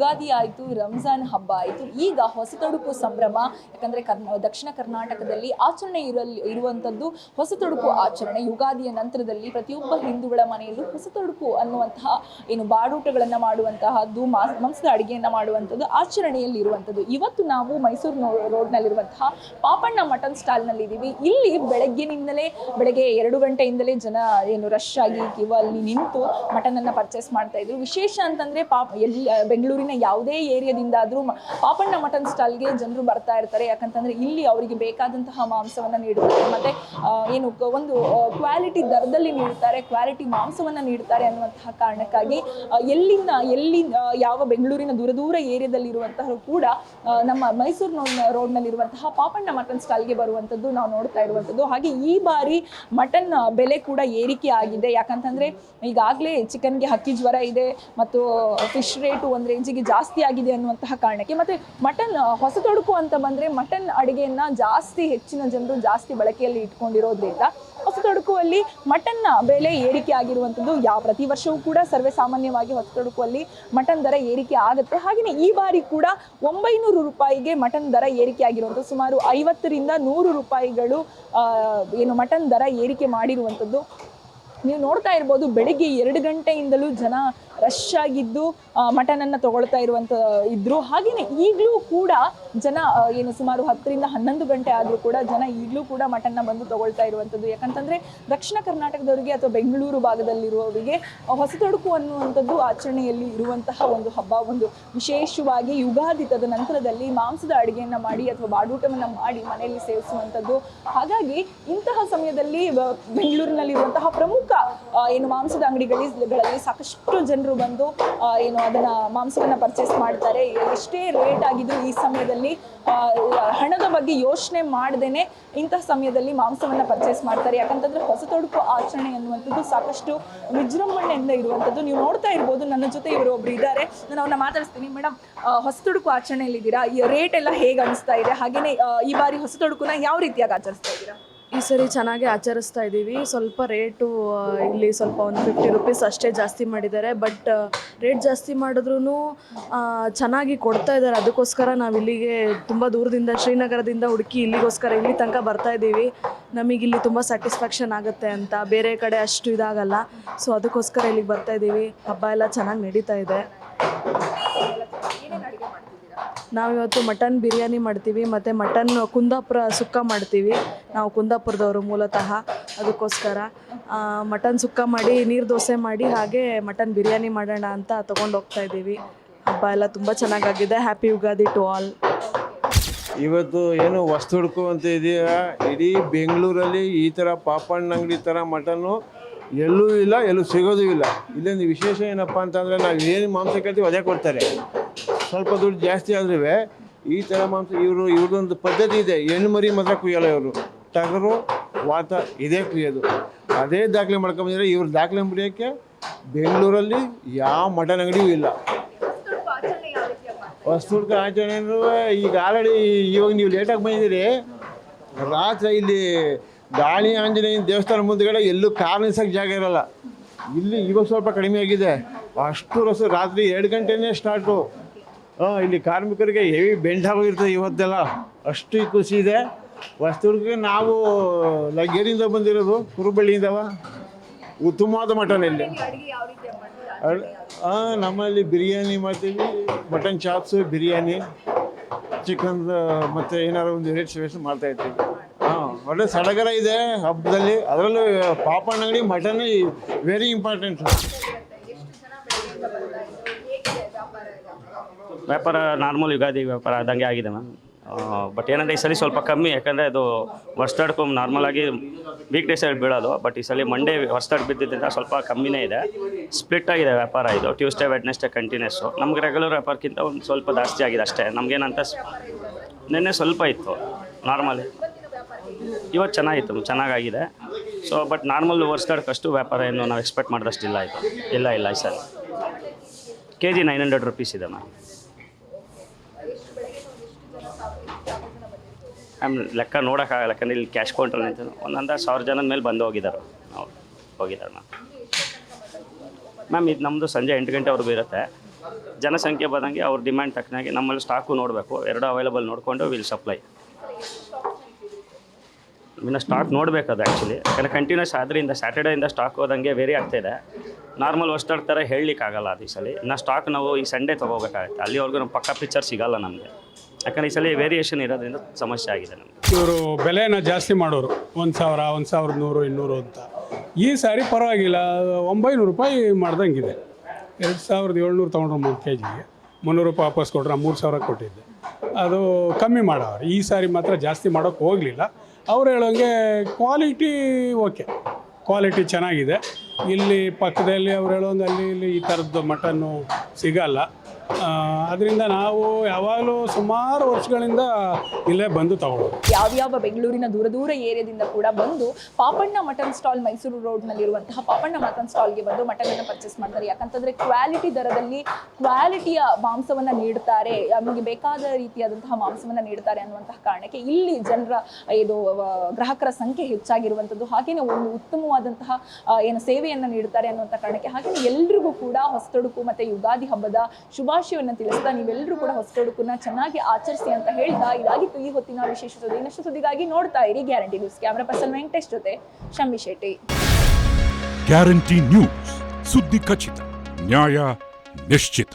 ಯುಗಾದಿ ಆಯಿತು, ರಂಜಾನ್ ಹಬ್ಬ ಆಯಿತು, ಈಗ ಹೊಸತೊಡುಪು ಸಂಭ್ರಮ. ಯಾಕಂದರೆ ಕರ್ನ, ದಕ್ಷಿಣ ಕರ್ನಾಟಕದಲ್ಲಿ ಆಚರಣೆ ಇರಲಿ ಇರುವಂಥದ್ದು ಹೊಸತೊಡುಪು ಆಚರಣೆ. ಯುಗಾದಿಯ ನಂತರದಲ್ಲಿ ಪ್ರತಿಯೊಬ್ಬ ಹಿಂದೂಗಳ ಮನೆಯಲ್ಲೂ ಹೊಸತೊಡುಪು ಅನ್ನುವಂತಹ ಏನು ಬಾಡೂಟಗಳನ್ನು ಮಾಡುವಂತಹದ್ದು ಮಾಸ್ ಮಾಂಸದ ಅಡುಗೆಯನ್ನು ಮಾಡುವಂಥದ್ದು ಆಚರಣೆಯಲ್ಲಿ ಇರುವಂಥದ್ದು ಇವತ್ತು ನಾವು ಮೈಸೂರು ರೋಡ್ನಲ್ಲಿರುವಂತಹ ಪಾಪಣ್ಣ ಮಟನ್ ಸ್ಟಾಲ್ನಲ್ಲಿ ಇದ್ದೀವಿ. ಇಲ್ಲಿ ಬೆಳಗ್ಗಿನಿಂದಲೇ ಬೆಳಗ್ಗೆ ಎರಡು ಗಂಟೆಯಿಂದಲೇ ಜನ ಏನು ರಶ್ ಆಗಿ ಕಿವ ಅಲ್ಲಿ ನಿಂತು ಮಟನನ್ನು ಪರ್ಚೇಸ್ ಮಾಡ್ತಾ ಇದ್ರು. ವಿಶೇಷ ಅಂತಂದ್ರೆ ಪಾಪ ಎಲ್ಲಿ, ಬೆಂಗಳೂರಿನ ಯಾವುದೇ ಏರಿಯಾದಿಂದಾದರೂ ಪಾಪಣ್ಣ ಮಟನ್ ಸ್ಟಾಲ್ಗೆ ಜನರು ಬರ್ತಾ ಇರ್ತಾರೆ. ಯಾಕಂತಂದ್ರೆ ಇಲ್ಲಿ ಅವರಿಗೆ ಬೇಕಾದಂತಹ ಮಾಂಸವನ್ನು ನೀಡುತ್ತಾರೆ. ಮತ್ತೆ ಏನು ಒಂದು ಕ್ವಾಲಿಟಿ ದರದಲ್ಲಿ ನೀಡುತ್ತಾರೆ ಕ್ವಾಲಿಟಿ ಮಾಂಸವನ್ನು ನೀಡುತ್ತಾರೆ ಅನ್ನುವಂತಹ ಕಾರಣಕ್ಕಾಗಿ ಎಲ್ಲಿಂದ, ಎಲ್ಲಿ ಯಾವ ಬೆಂಗಳೂರಿನ ದೂರ ದೂರ ಏರಿಯಾದಲ್ಲಿರುವಂತಹ ಕೂಡ ನಮ್ಮ ಮೈಸೂರು ರೋಡ್ ರೋಡ್ನಲ್ಲಿರುವಂತಹ ಪಾಪಣ್ಣ ಮಟನ್ ಸ್ಟಾಲ್ಗೆ ಬರುವಂಥದ್ದು ನಾವು ನೋಡ್ತಾ ಇರುವಂಥದ್ದು ಹಾಗೆ ಈ ಬಾರಿ ಮಟನ್ ಬೆಲೆ ಕೂಡ ಏರಿಕೆ ಆಗಿದೆ. ಯಾಕಂತಂದ್ರೆ ಈಗಾಗಲೇ ಚಿಕನ್ಗೆ ಹಕ್ಕಿ ಜ್ವರ ಇದೆ, ಮತ್ತು ಫಿಶ್ ರೇಟು ಒಂದು ರೇಂಜಿಗೆ ಜಾಸ್ತಿ ಆಗಿದೆ ಅನ್ನುವಂತಹ ಕಾರಣಕ್ಕೆ ಮತ್ತೆ ಮಟನ್ ಹೊಸ ತೊಡಕು ಅಂತ ಬಂದ್ರೆ ಮಟನ್ ಅಡುಗೆಯನ್ನ ಜಾಸ್ತಿ ಹೆಚ್ಚಿನ ಜನರು ಜಾಸ್ತಿ ಬಳಕೆಯಲ್ಲಿ ಇಟ್ಕೊಂಡಿರೋದ್ರಿಂದ ಹೊಸ ತೊಡಕುವಲ್ಲಿ ಮಟನ್ನ ಬೆಲೆ ಏರಿಕೆ ಆಗಿರುವಂಥದ್ದು ಯಾವ ಪ್ರತಿ ವರ್ಷವೂ ಕೂಡ ಸರ್ವೇ ಸಾಮಾನ್ಯವಾಗಿ ಹೊಸ ತೊಡಕುವಲ್ಲಿ ಮಟನ್ ದರ ಏರಿಕೆ ಆಗುತ್ತೆ. ಹಾಗೆಯೇ ಈ ಬಾರಿ ಕೂಡ ಒಂಬೈನೂರು ರೂಪಾಯಿಗೆ ಮಟನ್ ದರ ಏರಿಕೆ ಆಗಿರುವಂಥದ್ದು ಸುಮಾರು ಐವತ್ತರಿಂದ ನೂರು ರೂಪಾಯಿಗಳು ಏನು ಮಟನ್ ದರ ಏರಿಕೆ ಮಾಡಿರುವಂಥದ್ದು ನೀವು ನೋಡ್ತಾ ಇರ್ಬೋದು, ಬೆಳಿಗ್ಗೆ ಎರಡು ಗಂಟೆಯಿಂದಲೂ ಜನ ರಶ್ ಆಗಿದ್ದು ಮಟನನ್ನು ತಗೊಳ್ತಾ ಇರುವಂಥ ಇದ್ರು. ಹಾಗೆಯೇ ಈಗಲೂ ಕೂಡ ಜನ ಏನು ಸುಮಾರು ಹತ್ತರಿಂದ ಹನ್ನೊಂದು ಗಂಟೆ ಆದರೂ ಕೂಡ ಜನ ಈಗಲೂ ಕೂಡ ಮಟನ್ನ ಬಂದು ತಗೊಳ್ತಾ ಇರುವಂಥದ್ದು ಯಾಕಂತಂದರೆ ದಕ್ಷಿಣ ಕರ್ನಾಟಕದವರಿಗೆ ಅಥವಾ ಬೆಂಗಳೂರು ಭಾಗದಲ್ಲಿರುವವರಿಗೆ ಹೊಸತೊಡುಕು ಅನ್ನುವಂಥದ್ದು ಆಚರಣೆಯಲ್ಲಿ ಇರುವಂತಹ ಒಂದು ಹಬ್ಬ. ಒಂದು ವಿಶೇಷವಾಗಿ ಯುಗಾದಿ ತದ ನಂತರದಲ್ಲಿ ಮಾಂಸದ ಅಡುಗೆಯನ್ನು ಮಾಡಿ ಅಥವಾ ಬಾಡೂಟವನ್ನು ಮಾಡಿ ಮನೆಯಲ್ಲಿ ಸೇವಿಸುವಂಥದ್ದು. ಹಾಗಾಗಿ ಇಂತಹ ಸಮಯದಲ್ಲಿ ಬೆಂಗಳೂರಿನಲ್ಲಿರುವಂತಹ ಪ್ರಮುಖ ಏನು ಮಾಂಸದ ಅಂಗಡಿಗಳಲ್ಲಿ ಸಾಕಷ್ಟು ಜನರು ಬಂದು ಆ, ಏನು ಅದನ್ನ ಮಾಂಸವನ್ನ ಪರ್ಚೇಸ್ ಮಾಡ್ತಾರೆ. ಎಷ್ಟೇ ರೇಟ್ ಆಗಿದ್ರು ಈ ಸಮಯದಲ್ಲಿ ಹಣದ ಬಗ್ಗೆ ಯೋಚನೆ ಮಾಡದೇನೆ ಇಂತಹ ಸಮಯದಲ್ಲಿ ಮಾಂಸವನ್ನ ಪರ್ಚೇಸ್ ಮಾಡ್ತಾರೆ. ಯಾಕಂತಂದ್ರೆ ಹೊಸ ತೊಡುಕು ಆಚರಣೆ ಅನ್ನುವಂಥದ್ದು ಸಾಕಷ್ಟು ವಿಜೃಂಭಣೆಯಿಂದ ಇರುವಂಥದ್ದು. ನೀವು ನೋಡ್ತಾ ಇರ್ಬೋದು ನನ್ನ ಜೊತೆ ಇವರು ಒಬ್ರು ಇದ್ದಾರೆ. ನಾನು ಅವ್ರನ್ನ ಮಾತಾಡಿಸ್ತೀನಿ. ಮೇಡಮ್ ಹೊಸ ತೊಡುಕು ಆಚರಣೆಯಲ್ಲಿದ್ದೀರಾ? ಈ ರೇಟ್ ಎಲ್ಲ ಹೇಗೆ ಅನಿಸ್ತಾ ಇದೆ? ಹಾಗೇನೆ ಈ ಬಾರಿ ಹೊಸ ತೊಡುಕುನ ಯಾವ ರೀತಿಯಾಗಿ ಆಚರಿಸ್ತಾ ಇದ್ದೀರಾ? ಈ ಸರಿ ಚೆನ್ನಾಗಿ ಆಚರಿಸ್ತಾ ಇದ್ದೀವಿ. ಸ್ವಲ್ಪ ರೇಟು ಇಲ್ಲಿ ಸ್ವಲ್ಪ ಒಂದು ಫಿಫ್ಟಿ ರುಪೀಸ್ ಅಷ್ಟೇ ಜಾಸ್ತಿ ಮಾಡಿದ್ದಾರೆ. ಬಟ್ ರೇಟ್ ಜಾಸ್ತಿ ಮಾಡಿದ್ರೂ ಚೆನ್ನಾಗಿ ಕೊಡ್ತಾ ಇದ್ದಾರೆ. ಅದಕ್ಕೋಸ್ಕರ ನಾವು ಇಲ್ಲಿಗೆ ತುಂಬ ದೂರದಿಂದ, ಶ್ರೀನಗರದಿಂದ ಹುಡುಕಿ ಇಲ್ಲಿಗೋಸ್ಕರ ಇಲ್ಲಿ ತನಕ ಬರ್ತಾ ಇದ್ದೀವಿ. ಇಲ್ಲಿ ತುಂಬ ಸ್ಯಾಟಿಸ್ಫ್ಯಾಕ್ಷನ್ ಆಗುತ್ತೆ ಅಂತ. ಬೇರೆ ಕಡೆ ಅಷ್ಟು ಇದಾಗಲ್ಲ. ಸೊ ಅದಕ್ಕೋಸ್ಕರ ಇಲ್ಲಿಗೆ ಬರ್ತಾ ಇದ್ದೀವಿ. ಹಬ್ಬ ಎಲ್ಲ ಚೆನ್ನಾಗಿ ನಡೀತಾ ಇದೆ. ನಾವಿವತ್ತು ಮಟನ್ ಬಿರಿಯಾನಿ ಮಾಡ್ತೀವಿ, ಮತ್ತು ಮಟನ್ ಕುಂದಾಪುರ ಸುಕ್ಕ ಮಾಡ್ತೀವಿ. ನಾವು ಕುಂದಾಪುರದವರು ಮೂಲತಃ, ಅದಕ್ಕೋಸ್ಕರ. ಮಟನ್ ಸುಕ್ಕ ಮಾಡಿ, ನೀರು ದೋಸೆ ಮಾಡಿ, ಹಾಗೆ ಮಟನ್ ಬಿರಿಯಾನಿ ಮಾಡೋಣ ಅಂತ ತೊಗೊಂಡು ಹೋಗ್ತಾ ಇದ್ದೀವಿ. ಹಬ್ಬ ಎಲ್ಲ ತುಂಬ ಚೆನ್ನಾಗಾಗಿದೆ. ಹ್ಯಾಪಿ ಯುಗಾದಿ ಟು ಆಲ್ ಇವತ್ತು ಏನು ವಸ್ತು ಹುಡುಕೋ ಅಂತ ಇದೆಯಾ? ಇಡೀ ಬೆಂಗಳೂರಲ್ಲಿ ಈ ಥರ ಪಾಪಣ್ಣ ಅಂಗಡಿ ಥರ ಮಟನ್ನು ಎಲ್ಲೂ ಇಲ್ಲ, ಎಲ್ಲೂ ಸಿಗೋದು ಇಲ್ಲ. ಇಲ್ಲೊಂದು ವಿಶೇಷ ಏನಪ್ಪ ಅಂತಂದರೆ ನಾವು ಏನು ಮಾಂಸ ಕೇಳ್ತೀವಿ ಅದೇ ಕೊಡ್ತಾರೆ. ಸ್ವಲ್ಪ ದುಡ್ಡು ಜಾಸ್ತಿ ಆದ್ರೂ ಈ ಥರ ಮಾಂಸ ಇವರು ಇವ್ರದ್ದೊಂದು ಪದ್ಧತಿ ಇದೆ. ಹೆಣ್ಣು ಮರಿ ಮಾತ್ರ ಕುಯ್ಯಲ್ಲ ಇವರು. ಟಗರು, ವಾತ, ಇದೇ ಕುಯ್ಯೋದು. ಅದೇ ದಾಖಲೆ ಮಾಡ್ಕೊಂಬಂದಿದ್ರೆ ಇವ್ರ ದಾಖಲೆ ಮುರಿಯೋಕ್ಕೆ ಬೆಂಗಳೂರಲ್ಲಿ ಯಾವ ಮಟನ್ ಅಂಗಡಿಯೂ ಇಲ್ಲ. ಹೊಸದುರ್ಗ ಆಚರಣೆ ಈಗ ಆಲ್ರೆಡಿ ಇವಾಗ ನೀವು ಲೇಟಾಗಿ ಬಂದಿದ್ದೀರಿ. ರಾತ್ರಿ ಇಲ್ಲಿ ಗಾಳಿ ಆಂಜನೇಯನ ದೇವಸ್ಥಾನ ಮುಂದೆಗಡೆ ಎಲ್ಲೂ ಕಾರ್ ಜಾಗ ಇರೋಲ್ಲ. ಇಲ್ಲಿ ಇವಾಗ ಸ್ವಲ್ಪ ಕಡಿಮೆ ಆಗಿದೆ. ಅಷ್ಟು ರಸ ರಾತ್ರಿ ಎರಡು ಗಂಟೆನೇ ಸ್ಟಾರ್ಟು ಇಲ್ಲಿ ಕಾರ್ಮಿಕರಿಗೆ ಹೆವಿ ಬೆಂಡ್ ಆಗೋಗಿರ್ತದೆ ಇವತ್ತೆಲ್ಲ. ಅಷ್ಟು ಖುಷಿ ಇದೆ. ವಸ್ತುವಿಗೆ ನಾವು ಲಗ್ಗೇರಿಯಿಂದ ಬಂದಿರೋದು ಕುರುಬಳ್ಳಿಯಿಂದವ ಉತ್ತಮವಾದ ಮಟನ್ ಇಲ್ಲಿ. ನಮ್ಮಲ್ಲಿ ಬಿರಿಯಾನಿ ಮಾಡ್ತೀವಿ. ಮಟನ್ ಚಾಪ್ಸು, ಬಿರಿಯಾನಿ, ಚಿಕನ್ ಮತ್ತು ಏನಾದ್ರು ಒಂದು ರೇಟ್ ಮಾಡ್ತಾ ಇರ್ತೀವಿ. ಹಾಂ, ಒಳ್ಳೆ ಸಡಗರ ಇದೆ ಹಬ್ಬದಲ್ಲಿ. ಅದರಲ್ಲೂ ಪಾಪಣ್ಣಂಗಡಿ ಮಟನ್ ವೆರಿ ಇಂಪಾರ್ಟೆಂಟ್ ವ್ಯಾಪಾರ ನಾರ್ಮಲ್ ಯುಗಾದಿ ವ್ಯಾಪಾರ ಆದಂಗೆ ಆಗಿದೆ ಮ್ಯಾಮ್. ಬಟ್ ಏನಂದರೆ ಈ ಸಲ ಸ್ವಲ್ಪ ಕಮ್ಮಿ, ಯಾಕಂದರೆ ಅದು ವರ್ಷದಡ್ಕು ನಾರ್ಮಲ್ ಆಗಿ ವೀಕ್ ಅಲ್ಲಿ ಬೀಳೋದು ಬಟ್ ಈ ಸಲ ಮಂಡೇ ವರ್ಷದಡ್ ಬಿದ್ದಿದ್ದರಿಂದ ಸ್ವಲ್ಪ ಕಮ್ಮಿನೇ ಇದೆ. ಸ್ಪ್ಲಿಟ್ ಆಗಿದೆ ವ್ಯಾಪಾರ ಇದು ಟ್ಯೂಸ್ಡೇ ವೆಡ್ನೆಸ್ಡೇ ಕಂಟಿನ್ಯೂಸು ನಮ್ಗೆ ರೆಗ್ಯುಲರ್ ವ್ಯಾಪಾರಕ್ಕಿಂತ ಒಂದು ಸ್ವಲ್ಪ ಜಾಸ್ತಿ ಆಗಿದೆ ಅಷ್ಟೇ. ನಮಗೇನಂತ ನಿನ್ನೆ ಸ್ವಲ್ಪ ಇತ್ತು ನಾರ್ಮಲಿ ಇವತ್ತು ಚೆನ್ನಾಗಿತ್ತು, ಚೆನ್ನಾಗಾಗಿದೆ. ಸೊ ಬಟ್ ನಾರ್ಮಲ್ ವರ್ಷದಡ್ಕಷ್ಟು ವ್ಯಾಪಾರ ಏನು ನಾವು ಎಕ್ಸ್ಪೆಕ್ಟ್ ಮಾಡಿದಷ್ಟು ಇಲ್ಲ ಆಯಿತು ಇಲ್ಲ ಇಲ್ಲ sir K G nine hundred rupees ಇದೆ ಮ್ಯಾಮ್. ಮ್ಯಾಮ್ ಲೆಕ್ಕ ನೋಡೋಕ್ಕಾಗಲ್ಲ ಯಾಕಂದ್ರೆ ಇಲ್ಲಿ ಕ್ಯಾಶ್ ಕೌಂಟ್ರಲ್ಲಿ ನಿಂತು ಒಂದೊಂದು ಸಾವಿರ ಜನದ ಮೇಲೆ ಬಂದು ಹೋಗಿದ್ದಾರೆ ಅವ್ರು ಹೋಗಿದ್ದಾರೆ ಮ್ಯಾಮ್. ಮ್ಯಾಮ್, ಇದು ನಮ್ಮದು ಸಂಜೆ ಎಂಟು ಗಂಟೆವರೆಗೂ ಇರುತ್ತೆ. ಜನಸಂಖ್ಯೆ ಬಂದಂಗೆ ಅವ್ರ ಡಿಮ್ಯಾಂಡ್ ತಕ್ಕನಾಗಿ ನಮ್ಮಲ್ಲಿ ಸ್ಟಾಕು ನೋಡಬೇಕು. ಎರಡು ಅವೈಲಬಲ್ ನೋಡಿಕೊಂಡು ವಿಲ್ ಸಪ್ಲೈ ಇನ್ನು ಸ್ಟಾಕ್ ನೋಡಬೇಕು ಅದು ಆ್ಯಕ್ಚುಲಿ ಯಾಕಂದರೆ ಕಂಟಿನ್ಯೂಸ್ ಆದ್ರಿಂದ ಸ್ಯಾಟರ್ಡೇಯಿಂದ ಸ್ಟಾಕ್ ಹೋದಂಗೆ ವೇರಿ ಆಗ್ತಾಯಿದೆ ನಾರ್ಮಲ್ ವಸ್ಟರ್ ಥರ ಹೇಳಲಿಕ್ಕಾಗಲ್ಲ ಅದು ಈ ಸಲ. ಇನ್ನು ಸ್ಟಾಕ್ ನಾವು ಈ ಸಂಡೇ ತೊಗೋಬೇಕಾಗುತ್ತೆ. ಅಲ್ಲಿವರೆಗೂ ನಮ್ಮ ಪಕ್ಕ ಪಿಕ್ಚರ್ ಸಿಗೋಲ್ಲ ನಮಗೆ. ಯಾಕಂದರೆ ಈ ಸಲ ವೇರಿಯೇಷನ್ ಇರೋದ್ರಿಂದ ಸಮಸ್ಯೆ ಆಗಿದೆ ನಮಗೆ. ಇವರು ಬೆಲೆನ ಜಾಸ್ತಿ ಮಾಡೋರು. ಒಂದು ಸಾವಿರ, ಒಂದು ಸಾವಿರದ ನೂರು, ಇನ್ನೂರು ಅಂತ. ಈ ಸಾರಿ ಪರವಾಗಿಲ್ಲ. ಒಂಬೈನೂರು ರೂಪಾಯಿ ಮಾಡ್ದಂಗಿದೆ. ಎರಡು ಸಾವಿರದ ಏಳ್ನೂರು ತೊಗೊಂಡ್ರು ಮೂರು ಕೆ ಜಿಗೆ ಮುನ್ನೂರು ರೂಪಾಯಿ ವಾಪಸ್ ಕೊಟ್ರೆ ಮೂರು ಸಾವಿರ ಕೊಟ್ಟಿದ್ದೆ. ಅದು ಕಮ್ಮಿ ಮಾಡೋರು. ಈ ಸಾರಿ ಮಾತ್ರ ಜಾಸ್ತಿ ಮಾಡೋಕ್ಕೆ ಹೋಗಲಿಲ್ಲ. ಅವ್ರು ಹೇಳೋಂಗೆ ಕ್ವಾಲಿಟಿ ಓಕೆ ಕ್ವಾಲಿಟಿ ಚೆನ್ನಾಗಿದೆ. ಇಲ್ಲಿ ಪಕ್ಕದಲ್ಲಿ ಅವ್ರು ಹೇಳೋಂಗೆ ಅಲ್ಲಿ, ಇಲ್ಲಿ ಈ ಥರದ್ದು ಮಟನ್ನು ಸಿಗಲ್ಲ. ಅದರಿಂದ ನಾವು ಯಾವಾಗಲೂ ಸುಮಾರು ವರ್ಷಗಳಿಂದ ಇಲ್ಲೇ ಬಂದು ತಗೊಳ್ಳೋದು. ಯಾವ್ಯಾವ ಬೆಂಗಳೂರಿನ ದೂರ ದೂರ ಏರಿಯಾದಿಂದ ಕೂಡ ಬಂದು ಪಾಪಣ್ಣ ಮಟನ್ ಸ್ಟಾಲ್ ಮೈಸೂರು ರೋಡ್ನಲ್ಲಿರುವಂತಹ ಪಾಪಣ್ಣ ಮಟನ್ ಸ್ಟಾಲ್ಗೆ ಬಂದು ಮಟನ್ ಅನ್ನು ಪರ್ಚೇಸ್ ಮಾಡ್ತಾರೆ. ಯಾಕಂತಂದ್ರೆ ಕ್ವಾಲಿಟಿ ದರದಲ್ಲಿ ಕ್ವಾಲಿಟಿಯ ಮಾಂಸವನ್ನ ನೀಡುತ್ತಾರೆ ನಮಗೆ ಬೇಕಾದ ರೀತಿಯಾದಂತಹ ಮಾಂಸವನ್ನ ನೀಡುತ್ತಾರೆ ಅನ್ನುವಂತಹ ಕಾರಣಕ್ಕೆ ಇಲ್ಲಿ ಜನರ ಇದು ಗ್ರಾಹಕರ ಸಂಖ್ಯೆ ಹೆಚ್ಚಾಗಿರುವಂಥದ್ದು ಹಾಗೇನೆ ಒಂದು ಉತ್ತಮವಾದಂತಹ ಏನು ಸೇವೆಯನ್ನ ನೀಡುತ್ತಾರೆ ಅನ್ನುವಂಥ ಕಾರಣಕ್ಕೆ ಹಾಗೇನೆ ಎಲ್ರಿಗೂ ಕೂಡ ಹೊಸತೊಡುಕು ಮತ್ತೆ ಯುಗಾದಿ ಹಬ್ಬದ ಶುಭಾಶಯವನ್ನು ತಿಳಿಸ್ತಾ ನೀವೆಲ್ಲರೂ ಕೂಡ ಹೊಸತೊಡುಕನ್ನ ಚೆನ್ನಾಗಿ ಆಚರಿಸಿ ಅಂತ ಹೇಳ್ತಾ ಇದಾಗಿತ್ತು ಈ ಹೊತ್ತಿನ ವಿಶೇಷ ಸುದ್ದಿ. ಇನ್ನಷ್ಟು ಸುದ್ದಿಗಾಗಿ ನೋಡ್ತಾ ಇರಿ guarantee news. Camera person Venkatesh ಜೊತೆ ಶಮ್ಮಿ ಶೆಟ್ಟಿ. Guarantee news. ಸುದ್ದಿ ಖಚಿತ, ನ್ಯಾಯ ನಿಶ್ಚಿತ.